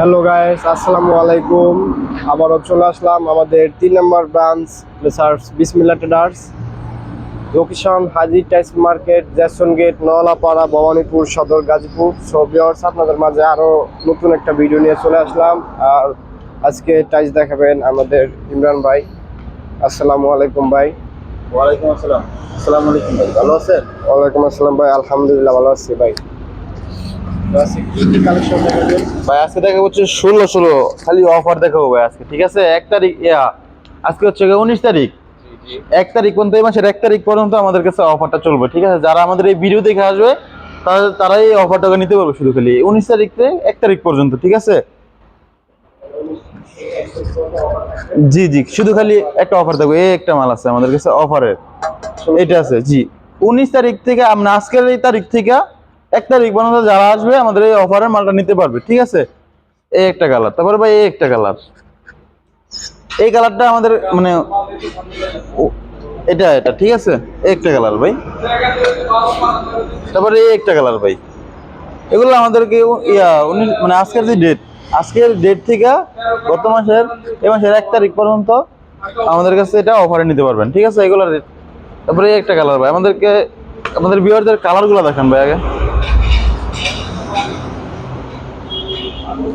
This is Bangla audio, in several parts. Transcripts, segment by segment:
হ্যালো গাইস আসসালামু আলাইকুম। আবারও চলে আসলাম আমাদের তিন number branch research Bismillah traders. Location Haji টাইস মার্কেট জ্যাসন gate Nowalapara Bhabanipur Sadar Gazipur. So viewers আপনাদের মাঝে আরও নতুন একটা ভিডিও নিয়ে চলে আসলাম। আর আজকে টাইস দেখাবেন আমাদের ইমরান ভাই। আসসালামু আলাইকুম ভাই। ওয়ালাইকুম আসসালাম। আসসালামু আলাইকুম ভাই ভালো আছেন? ওয়ালাইকুম আসসালাম ভাই আলহামদুলিল্লাহ ভালো আছি ভাই। ভাই আজকে দেখা হচ্ছে ষোলো ষোলো। খালি অফার দেখাবো ভাই আজকে ঠিক আছে? এক তারিখ ইয়া আজকে হচ্ছে উনিশ তারিখ। এক তারিখ পর্যন্ত এই মাসের এক তারিখ পর্যন্ত আমাদের কাছে অফারটা চলবে ঠিক আছে? যারা আমাদের এই ভিডিও দেখে আসবে তারা তারাই এই অফারটাকে নিতে পারবে শুধু খালি। উনিশ তারিখ থেকে এক তারিখ পর্যন্ত ঠিক আছে? জি জি শুধু খালি একটা অফার থাকবে এই একটা মাল আছে আমাদের কাছে অফারের এটা আছে জি। উনিশ তারিখ থেকে আমরা আজকের এই তারিখ থেকে এক তারিখ পর্যন্ত যারা আসবে আমাদের এই অফারের মালটা নিতে পারবে, ঠিক আছে? এই একটা কালার তারপরে ভাই এই একটা কালার এই কালারটা আমাদের মানে এটা এটা, ঠিক আছে? একটা কালার ভাই। তারপরে এই একটা কালার ভাই। এগুলো আমাদেরকে ইয়া মানে আজকের যে ডেট আজকের ডেট থেকে গত মাসের এ মাসের এক তারিখ পর্যন্ত আমাদের কাছে এটা অফারে নিতে পারবেন, ঠিক আছে? এগুলো তারপরে এই একটা কালার ভাই। আমাদেরকে, আমাদের বিয়ারদের কালারগুলো দেখান ভাই আগে।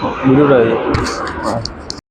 ব্যবসা অফার আছে ভিডিওটা